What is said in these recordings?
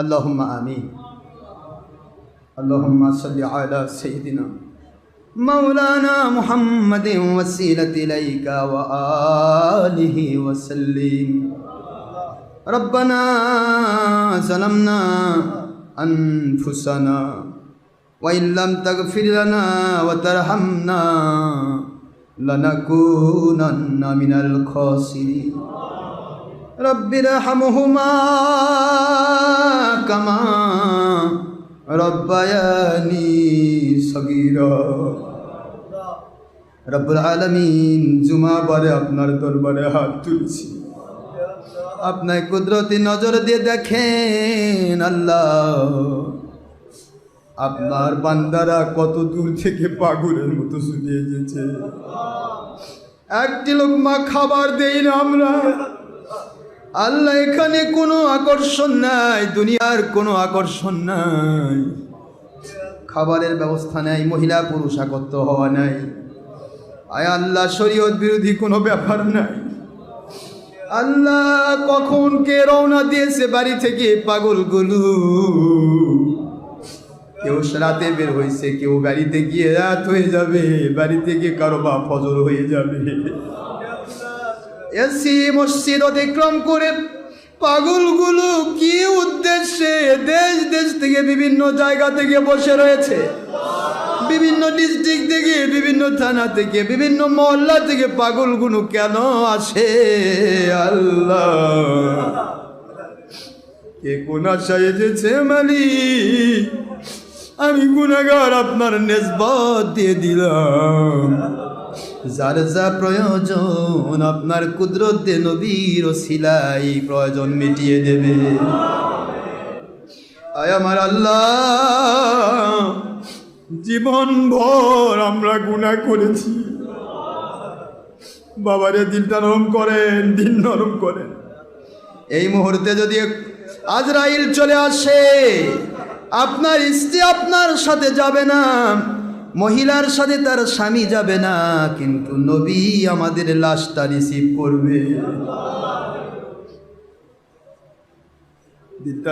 اللهم آمين اللهم صل على سيدنا مولانا محمد وسيلة إليك وآله وسلم ربنا ظلمنا أنفسنا وإن لم تغفر لنا وترحمنا لنكونن من الخاسرين রব্বির হামহুমা কামা রব্বায়ানি সগির। রব্বুল আলমিন জুমাবারে আপনার দরবারে হাত তুলছি। আপনার কুদরতি নজর দিয়ে দেখেন আল্লাহ। আপনার বান্দারা কত দূর থেকে পাগুরের মতো শুনিয়ে যেছে একটি লোক মা খাবার দেই না আমরা। আল্লাহ এখানে কোনো আকর্ষণ নাই, দুনিয়ার কোনো আকর্ষণ নাই। খাবারের ব্যবস্থা নাই, মহিলা পুরুষ একত্র হওয়া নাই। আয় আল্লাহ, শরীয়ত বিরোধী কোনো ব্যাপার নাই। আল্লাহ কখন কে রওনা দিয়েছে বাড়ি থেকে পাগলগুলো? কেউ রাতে বের হয়েছে কেউ গাড়িতে গিয়ে রাত হয়ে যাবে বাড়িতে গিয়ে কারও বা ফজর হয়ে যাবে। এসি মসজিদ অতিক্রম করে পাগলগুলো কি উদ্দেশ্যে দেশ দেশ থেকে বিভিন্ন জায়গা থেকে বসে রয়েছে? বিভিন্ন ডিস্ট্রিক্ট থেকে, বিভিন্ন থানা থেকে, বিভিন্ন মহল্লা থেকে পাগলগুলো কেন আসে? আল্লাহ। কে কোন আশায় এসেছে মালিক? আমি গুনাগার আপনার নেসবত দিয়ে দিলাম। যার যা প্রয়োজন, আপনার কুদরতে নবীর ও সিলাই প্রয়োজন মিটিয়ে দেবে। আয় আমার আল্লাহ জীবন ভর আমরা গুণা করেছি। বাবারে, দিনটা নরম করেন, দিন নরম করেন। এই মুহূর্তে যদি আজরাইল চলে আসে, আপনার স্ত্রী আপনার সাথে যাবে না। মহিলার সাথে তার স্বামী যাবে না কিন্তু নবী আমাদের লাশটা রিসিভ করবে।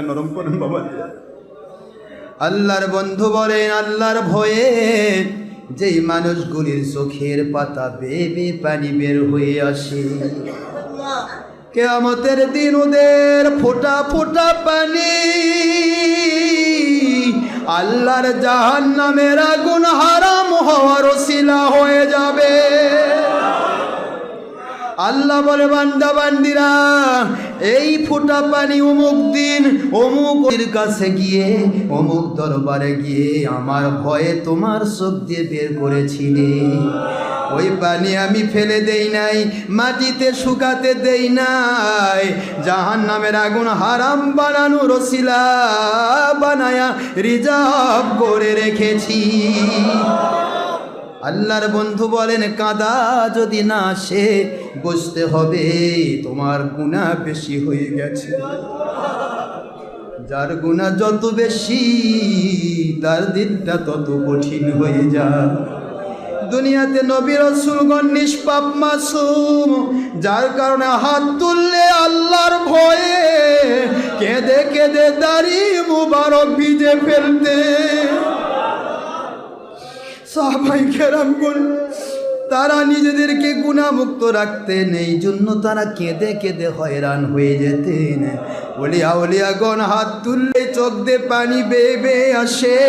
নরম করেন বাবা। আল্লাহর বন্ধু বলেন আল্লাহর ভয়ে যেই মানুষগুলির চোখের পাতা বেবে পানি বের হয়ে আসে। কেয়ামতের দিন ওদের ফোটা ফোটা পানি আল্লাহর জাহান্নামের আগুন হারাম হওয়ার শিলা হয়ে যাবে। আল্লাহ বলে, বান্দা, বান্দিরা, এই ফোটা পানি অমুক দিন, অমুক ওর কাছে গিয়ে, অমুক দরবারে গিয়ে আমার ভয়ে তোমার চোখ দিয়ে বের করেছিলে। ওই পানি আমি ফেলে দেই নাই, মাটিতে শুকাতে দেই নাই জাহান নামের আগুন হারাম বানানো রসিলা বানায়া রিজার্ভ করে রেখেছি। আল্লাহর বন্ধু বলেন, কাদা যদি না আসে, বুঝতে হবে তোমার গুণা বেশি হয়ে গেছে। যার গুণা যত বেশি, তার দিনটা তত কঠিন হয়ে যায়। দুনিয়াতে নবী রসুলগণ নিষ্পাপ মাসুম, যার কারণে হাত তুললে আল্লাহর ভয়ে কেঁদে কেঁদে দাড়ি মুবারক ভিজে ফেলতে। সাহাবাই কেরাম তারা নিজেদেরকে গুণামুক্ত রাখতেন এই জন্য তারা কেঁদে কেঁদে হয়রান হয়ে যেতেন। বলিয়া বলিয়া গণ হাত তুললে চোখ দে পানি বেয়ে বেয়ে আসে।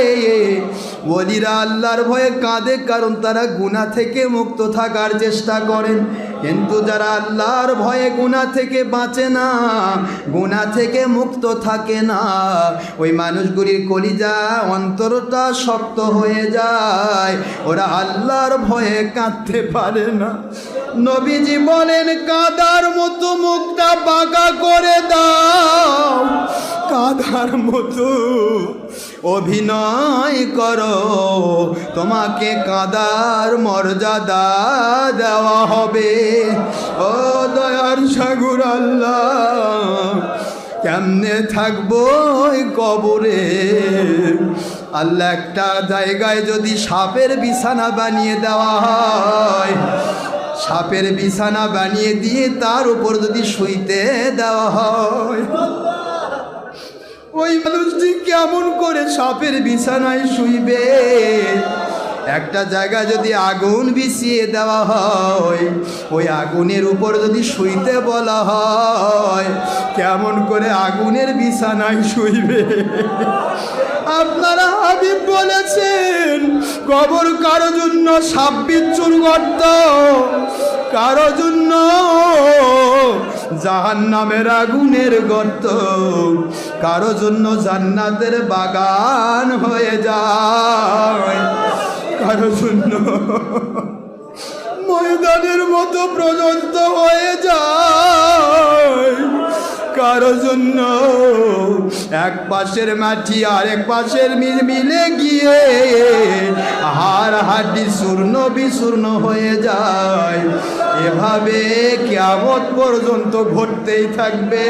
বলিরা আল্লাহর ভয়ে কাঁদে কারণ তারা গুণা থেকে মুক্ত থাকার চেষ্টা করেন। কিন্তু যারা আল্লাহর ভয়ে গুণা থেকে বাঁচে না গুণা থেকে মুক্ত থাকে না, ওই মানুষগুলির কলিজা অন্তরটা শক্ত হয়ে যায়। ওরা আল্লাহর ভয়ে কাঁদতে পারে না। নবীজি বলেন, কাদার মতো মুখটা বাঁকা করে দাও। কাদার মতো অভিনয় করো। তোমাকে কাদার মর্যাদা দেওয়া হবে। ও দয়ার সাগুর আল্লাহ, কেমনে থাকব কবরে? আল্লাহ একটা জায়গায় যদি সাপের বিছানা বানিয়ে দেওয়া হয় সাপের বিছানা বানিয়ে দিয়ে তার উপর যদি শুইতে দেওয়া হয়। ওই মানুষটি কেমন করে সাপের বিছানায় শুইবে? একটা জায়গা যদি আগুন বিছিয়ে দেওয়া হয়, ওই আগুনের উপর যদি শুইতে বলা হয়, কেমন করে আগুনের বিছানায় শুইবে? আপনারা হাবিব বলেছেন, কবর কারও জন্য সাববিচ্ছুর গর্ত কারও জন্য জাহান নামের আগুনের গর্ত, কারও জন্য জান্নাতের বাগান হয়ে যায়। কারও জন্য ময়দানের মতো প্রযন্ত হয়ে যায়। কারও জন্য এক পাশের মাটি আর এক পাশের মিল গিয়ে হাড় হাড্ডি চূর্ণ বিচূর্ণ হয়ে যায়। এভাবে কেমত পর্যন্ত ঘটতেই থাকবে।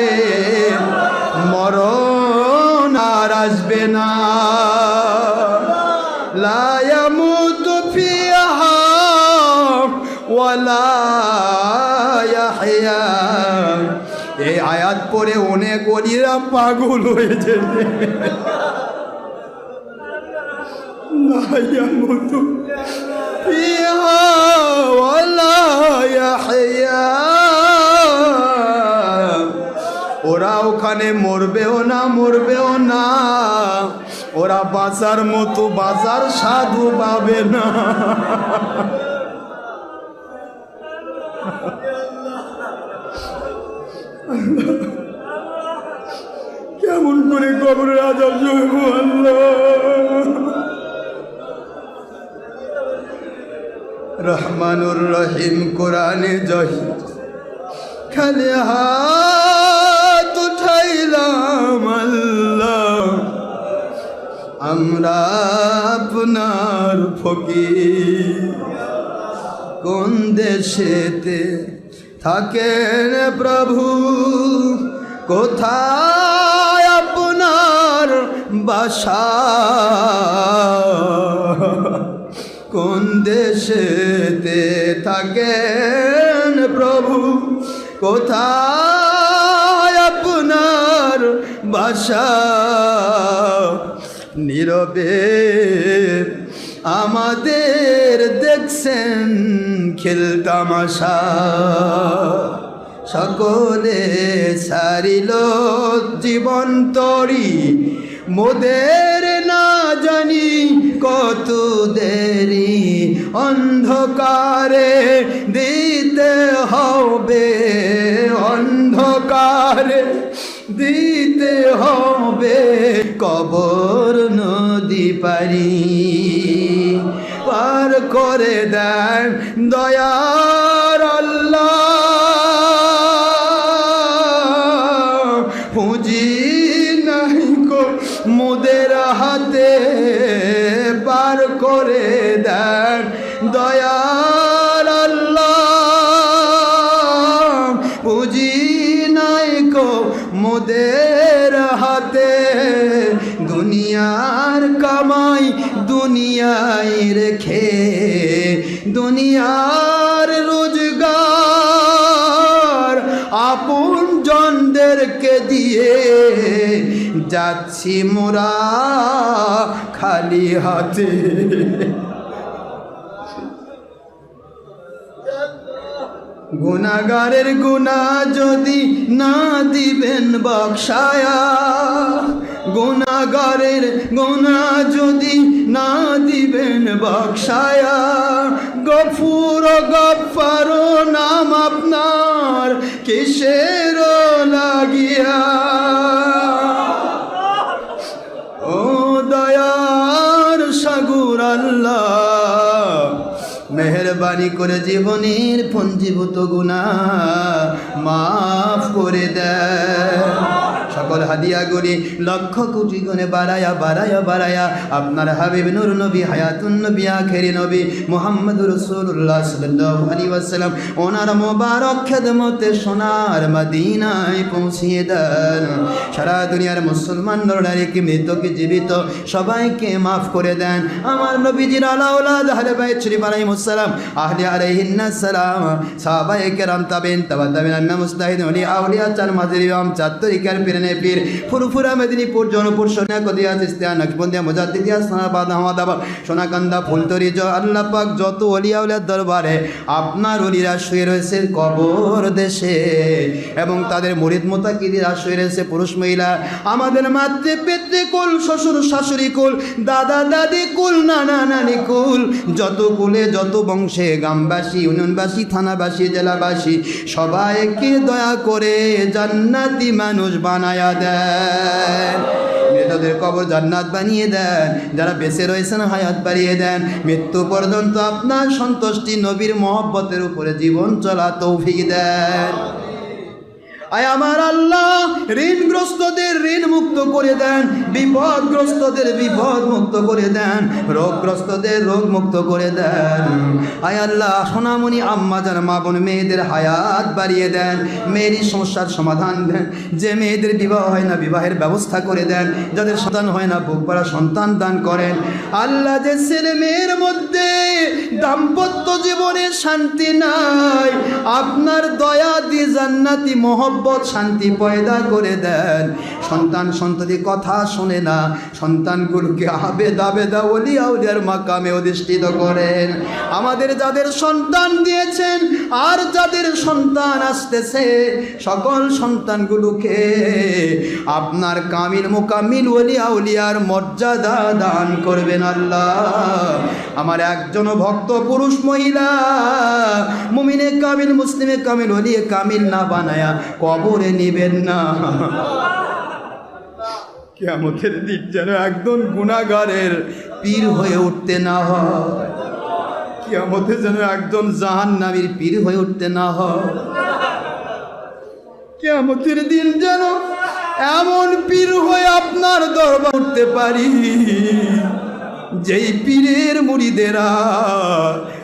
মরণ আর আসবে না। لا ওয়ালা ইয়াহইয়া এই আয়াত পড়ে অনেক অলিরা পাগল হয়ে যেতে ওরা ওখানে মরবেও না মরবেও না ওরা বাঁচার মতো বাজার সাধু পাবে না কেমন করে কবরের আজাব আল্লাহ? রহমানুর রহিম কোরআনে জহি খালি হাত উঠাইলাম আমরা আপনার ফকির। কোন দেশেতে থাকেন প্রভু কোথায় আপনার বাসা? কোন দেশেতে থাকেন প্রভু কোথায় আপনার বাসা? নীরবে আমাদের দেখছেন খেলতামাশা সকলে সারিল জীবন তরি। মোদের না জানি কত দেরি। অন্ধকারে দিতে হবে, অন্ধকারে দিতে হবে। কবর নদী পারি পার করে দেন। দয়ার আল্লাহ দুনিয়ার রোজগার আপন জনদেরকে দিয়ে যাচ্ছি মোরা খালি হাতে। গুনাগারের গুণা যদি না দিবেন বক্সায়া গুনাগারের গুণা যদি না দিবেন বক্সায়া, গফুর গফার নাম আপনার কিসের লাগিয়া? ও দয়ার সাগুর আল্লাহ, মেহরবানি করে জীবনের পঞ্জীভূত গুণা মাফ করে দেয়। সকল হাদিয়াগুলি লক্ষ কোটি গুণে বাড়ায়া বাড়ায়া বাড়ায়া। আপনার হাবিব নুর নবী, হায়াতুন নবী, আখেরি নবী মোহাম্মদ রসুল্লাহ আলাইহি ওয়াসাল্লাম ওনার মোবারক খেদমতে সোনার মদিনায় পৌঁছিয়ে দেন। সারা দুনিয়ার মুসলমান নরনারীকে মৃতকে জীবিত, সবাইকে মাফ করে দেন। আমার নবীজির আলাউলাদ আহলে বাইত শরীফ আলাইহিমুসসালাম আহলে আলাইহিন্নাস সালাম, সাহাবায়ে কেরাম তাবেন তাবা তাবেন মুস্তাহিদ ওলি আউলিয়া, চার মাঝের ইমাম চার পীর ফুরফুরা মেদিনীপুর, জনপুর, সোনাকদিয়া চিস্তিয়া নকবন্দিয়া মোজাদ্দিদিয়া, সানাবাদ হামাদাবাদ সোনাকান্দা, ফুলতরি, জ আল্লাহ পাক যত অলিয়া উলিয়ার দরবারে আপনার অলিরা শুয়ে রয়েছে কবর দেশে এবং তাদের মরিদ মোতাকিদিরা শুয়ে রয়েছে পুরুষ মহিলা। আমাদের মাতৃ পিতৃ কুল, শ্বশুর শাশুড়ি কুল, দাদা দাদি কুল, নানা নানি কুল, যত কুলে, যত বংশে গ্রামবাসী, ইউনিয়নবাসী, থানাবাসী, জেলাবাসী, সবাইকে দয়া করে জান্নাতি মানুষ বানায়া। দেন মৃতদের কবর জান্নাত বানিয়ে দেন। যারা বেঁচে রয়েছেন, হায়াত বাড়িয়ে দেন। মৃত্যু পর্যন্ত আপনার সন্তুষ্টি নবীর মহব্বতের উপরে জীবন চলা তৌফিক দেন। আয় আমার আল্লাহ, ঋণগ্রস্তদের ঋণ মুক্ত করে দেন, বিপদগ্রস্তদের বিপদ মুক্ত করে দেন, রোগগ্রস্তদের রোগ মুক্ত করে দেন। আয় আল্লাহ, সোনামণি আম্মা যার মা বোন মেয়েদের হায়াত বাড়িয়ে দেন, মেয়েরই সমস্যার সমাধান দেন, যে মেয়েদের বিবাহ হয় না, বিবাহের ব্যবস্থা করে দেন, যাদের সন্তান হয় না বুক পাড়া সন্তান দান করেন। আল্লাহ যে ছেলে মেয়ের মধ্যে দাম্পত্য জীবনে শান্তি নাই, আপনার দয়া দিয়ে জান্নাতি মহব্বত শান্তি পয়দা করে দেন। সন্তান সন্ততি কথা শোনে না। সন্তানগুলোকে আবেদ, আবেদা ওলি আউলিয়ার মাকামে অধিষ্ঠিত করেন। আমাদের যাদের সন্তান দিয়েছেন, আর যাদের সন্তান আসতেছে, সকল সন্তানগুলোকে আপনার কামিল মোকামিল ওলি আউলিয়ার মর্যাদা দান করবেন আল্লাহ। আমার একজন ভক্ত পুরুষ মহিলা, মুমিনে কামিল, মুসলিমে কামিল ওলিয়ে কামিল না বানায়া কবরে নিবেন না। কেমতের দিন যেন একজন গুণাগারের পীর হয়ে উঠতে না হয়। কেমতে যেন একজন জাহান নামীর পীর হয়ে উঠতে না হয়। কেমতের দিন যেন এমন পীর হয়ে আপনার দরবার উঠতে পারি। যেই পীরের মুড়িদেরা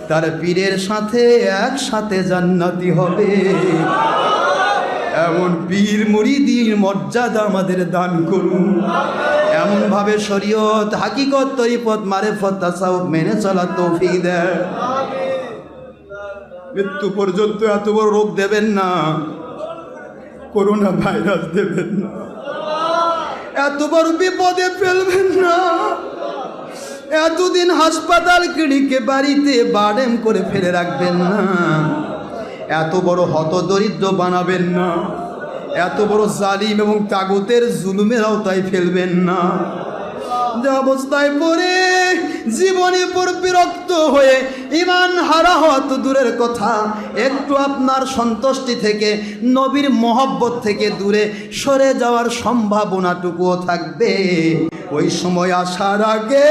তার পীরের সাথে একসাথে জান্নাতি হবে। পীর মুড়িদির মর্যাদা আমাদের দান করুন। এমনভাবে শরীয়ত, হাকিকত, তরিপত, মারেফত, তাসাউফ মেনে চলা তৌফিক দেয় মৃত্যু পর্যন্ত এত বড় রোগ দেবেন না। করোনা ভাইরাস দেবেন না। এত বড় বিপদে ফেলবেন না। এতদিন হাসপাতাল কিড়িকে বাড়িতে বাড়েম করে ফেলে রাখবেন না। এত বড় হত দরিদ্র বানাবেন না। এত বড় জালিম এবং তাগুতের জুলুমের আওতায় ফেলবেন না। যে অবস্থায় পড়ে জীবনে পর বিরক্ত হয়ে ইমান হারা হওয়া তো দূরের কথা, একটু আপনার সন্তুষ্টি থেকে, নবীর মহব্বত থেকে দূরে সরে যাওয়ার সম্ভাবনাটুকুও থাকবে। ওই সময় আসার আগে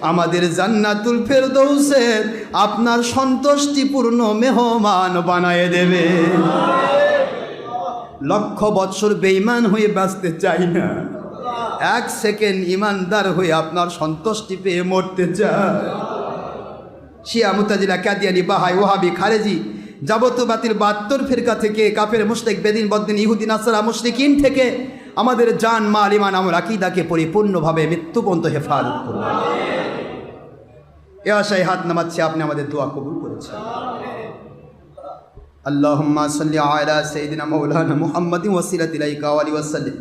আমাদের জান্নাতুল ফেরদৌসের আপনার সন্তুষ্টিপূর্ণ মেহমান বানায় দেবে। লক্ষ বৎসর বেইমান হয়ে বাঁচতে চাই না। এক সেকেন্ড ইমানদার হয়ে আপনার সন্তুষ্টি পেয়ে মরতে চায় শিয়া মুতাজিলা কাদিয়ানি বাহাই ওহাবি খারেজি যাবত বাতিল বাহাত্তর ফিরকা থেকে কাফের মুশরিক, বেদিন বদ্দিন ইহুদিন আসারা মুশরিকিন থেকে আমাদের জান, মাল ইমান আমল, আকিদাকে পরিপূর্ণভাবে মৃত্যুপন্ত হেফাজত করুন। এ আশায় হাত নামাচ্ছে, আপনি আমাদের দোয়া কবুল করেছেন। ওয়াসাল্লিম।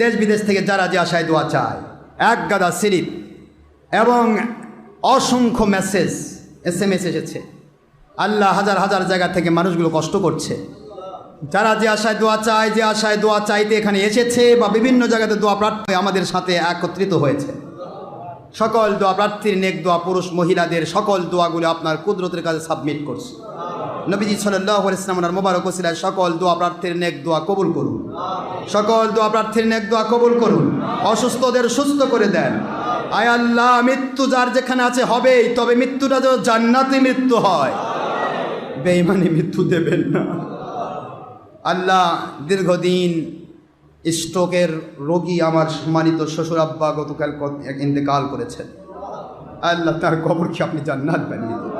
দেশ বিদেশ থেকে যারা যে আশায় দোয়া চায়, এক গাদা সিরিপ এবং অসংখ্য মেসেজ এস এম এস এসেছে। আল্লাহ হাজার হাজার জায়গা থেকে মানুষগুলো কষ্ট করছে। যারা যে আশায় দোয়া চায়, যে আশায় দোয়া চাইতে এখানে এসেছে বা বিভিন্ন জায়গাতে দোয়া প্রার্থী আমাদের সাথে একত্রিত হয়েছে। সকল দোয়া প্রার্থীর নেক দোয়া পুরুষ মহিলাদের সকল দোয়াগুলো আপনার কুদরতের কাছে সাবমিট করছে। নবীজি সাল্লাহ ইসলামনার মোবারক ওসিলায় সকল দোয়া প্রার্থীর নেক দোয়া কবুল করুন। সকল দোয়া প্রার্থীর নেক দোয়া কবুল করুন। অসুস্থদের সুস্থ করে দেন। আয় আল্লাহ, মৃত্যু যার যেখানে আছে হবেই, তবে মৃত্যুটা যেন জান্নাতি মৃত্যু হয়। বেইমানি মৃত্যু দেবেন না। আল্লাহ দীর্ঘদিন স্ট্রোকের রোগী আমার সম্মানিত শ্বশুর আব্বা গতকাল ইন্তেকাল করেছেন। আল্লাহ তার কবরকে আপনি জান্নাত বানিয়ে দিন।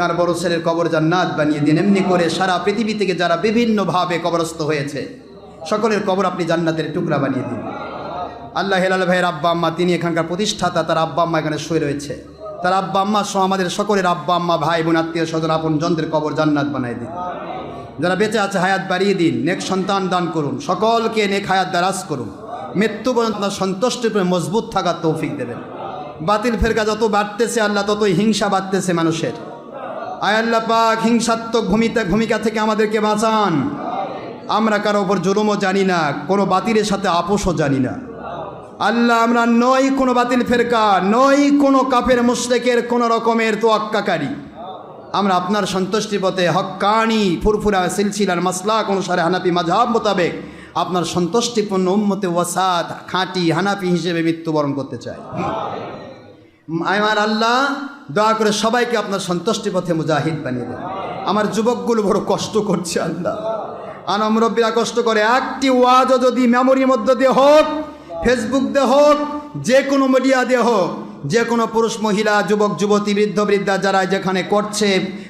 তার বড় ছেলের কবর জান্নাত বানিয়ে দিন। এমনি করে সারা পৃথিবী থেকে যারা বিভিন্নভাবে কবরস্থ হয়েছে, সকলের কবর আপনি জান্নাতের টুকরা বানিয়ে দিন। আল্লাহ হেলাল ভাইয়ের আব্বা আম্মা, তিনি এখানকার প্রতিষ্ঠাতা, তার আব্বা আম্মা এখানে শুয়ে রয়েছে। তার আব্বা আম্মা সহ আমাদের সকলের আব্বা আম্মা, ভাই বোন, আত্মীয় স্বজন আপন জনদের কবর জান্নাত বানিয়ে দিন। যারা বেঁচে আছে, হায়াত বাড়িয়ে দিন, নেক সন্তান দান করুন, সকলকে নেক হায়াত দারাজ করুন। মৃত্যু পর্যন্ত সন্তুষ্ট মজবুত থাকার তৌফিক দেবেন। বাতিল ফেরকা যত বাড়তেছে, আল্লাহ ততই হিংসা বাড়তেছে মানুষের। আয় আল্লাহ পাক, হিংসাত্মক ভূমিকা ভূমিকা থেকে আমাদেরকে বাঁচান। আমরা কারও ওপর জুলুমও জানি না, কোনো বাতিলের সাথে আপোষও জানি না। আল্লাহ, আমরা নই কোনো বাতিল ফেরকা, নই কোনো কাফের মুশরেকের কোনো রকমের তোয়াক্কাকারী। আমরা আপনার সন্তুষ্টি পথে হক্কানি, ফুরফুরা সিলসিলার মাসলাক অনুসারে হানাপি মাঝাব মোতাবেক আপনার সন্তুষ্টিপূর্ণ উম্মতে ওয়াসাদ খাঁটি হানাপি হিসেবে মৃত্যুবরণ করতে চাই। আমার আল্লাহ, দয়া করে সবাইকে আপনার সন্তুষ্টি পথে মুজাহিদ বানিয়ে দেন। আমার যুবকগুলো বড় কষ্ট করছে আল্লাহ। আনমরব্বীরা কষ্ট করে, একটি ওয়াজও যদি মেমোরির মধ্যে দিয়ে হোক ফেসবুক দিয়ে হোক, যে কোনো মিডিয়া দিয়ে হোক, যে কোনো পুরুষ, মহিলা, যুবক, যুবতী বৃদ্ধ বৃদ্ধা যারা যেখানে করছে,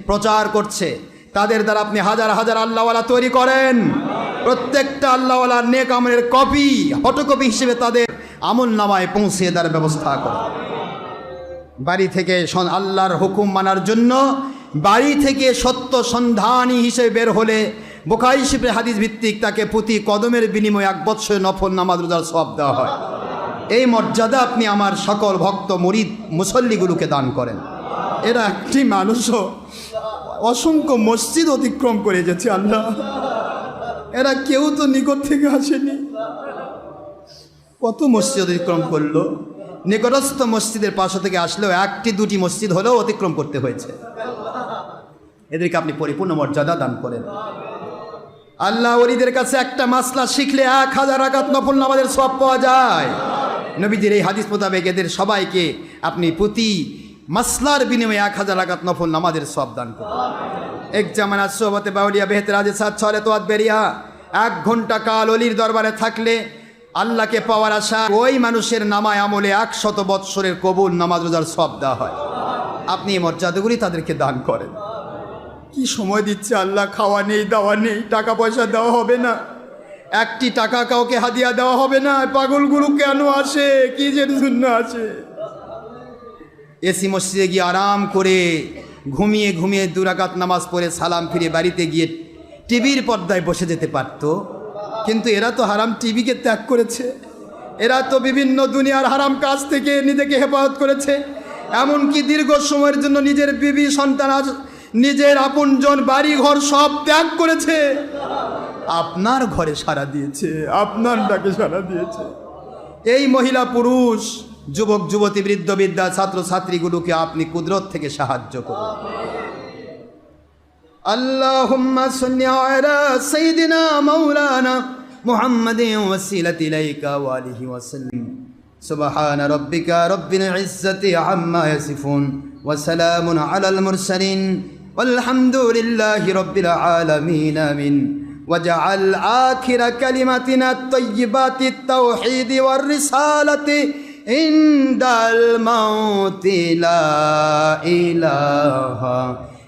প্রচার করছে, তাদের দ্বারা আপনি হাজার হাজার আল্লাহওয়ালা তৈরি করেন। প্রত্যেকটা আল্লাহওয়ালার নেক আমলের কপি ফটোকপি হিসেবে তাদের আমল নামায় পৌঁছে দেওয়ার ব্যবস্থা করেন। বাড়ি থেকে আল্লাহর হুকুম মানার জন্য বাড়ি থেকে সত্য সন্ধানী হিসেবে বের হলে বোখাই শিপে হাদিস ভিত্তিক তাকে প্রতি কদমের বিনিময়ে এক বৎসর নফল নামাজ রোজার সব দেওয়া হয়। এই মর্যাদা আপনি আমার সকল ভক্ত, মরিদ, মুসল্লিগুলোকে দান করেন। এরা একটি মানুষও অসংখ্য মসজিদ অতিক্রম করে গেছে, আল্লাহ। এরা কেউ তো নিকট থেকে আসেনি। কত মসজিদ অতিক্রম করল? নিকটস্থ মসজিদের পাশে থেকে আসলেও একটি দুটি মসজিদ হলেও অতিক্রম করতে হয়েছে। এদেরকে আপনি পরিপূর্ণ মর্যাদা দান করেন। আল্লাহ ওলিদের কাছে একটা মাসলা শিখলে এক হাজার আঘাত নফল নামাজের সব পাওয়া যায়। নবীজির এই হাদিস মোতাবেক এদের সবাইকে আপনি প্রতি মাসলার বিনিময়ে এক হাজার আঘাত নফল নামাজের সব দান করুন। এক জামানা সোহবতে বাউলিয়া বেহতে রাজে সাত ছলে তোয়াত বেরিয়া, এক ঘণ্টা কাল অলির দরবারে থাকলে আল্লাহকে পাওয়ার আশা, ওই মানুষের নামায় আমলে একশত বৎসরের কবুল নামাজ রোজার সব দেওয়া হয়। আপনি এই মর্যাদাগুলি তাদেরকে দান করেন। কি সময় দিচ্ছে আল্লাহ, খাওয়া নেই, দাওয়া নেই, টাকা পয়সা দেওয়া হবে না। একটি টাকা কাউকে হাদিয়া দেওয়া হবে না পাগলগুলো কেন আসে? কি যে জন্য আসে? এসি মসজিদে গিয়ে আরাম করে ঘুমিয়ে ঘুমিয়ে দুরাকাত নামাজ পড়ে সালাম ফিরে বাড়িতে গিয়ে টিভির পর্দায় বসে যেতে পারত। কিন্তু এরা তো হারাম টিভিকে ত্যাগ করেছে। এরা তো বিভিন্ন দুনিয়ার হারাম কাজ থেকে নিজেকে হেফাজত করেছে। এমনকি দীর্ঘ সময়ের জন্য নিজের বিবি, সন্তান নিজের আপনজন বাড়ি ঘর সব ত্যাগ করেছে। আপনার ঘরে সাড়া দিয়েছে, আপনার ডাকে সাড়া দিয়েছে। এই মহিলা পুরুষ, যুবক, যুবতী, বৃদ্ধ বিদ্যা ছাত্র ছাত্রীগুলোকে আপনি কুদরত থেকে সাহায্য করুন। اللهم صل على سيدنا مولانا محمد وسيلة إليك وآله وسلم سبحان ربك رب العزة عما يصفون وسلام على المرسلين والحمد لله رب العالمين آمين وجعل آخر كلمتنا الطيبات التوحيد والرسالة عند الموت لا إله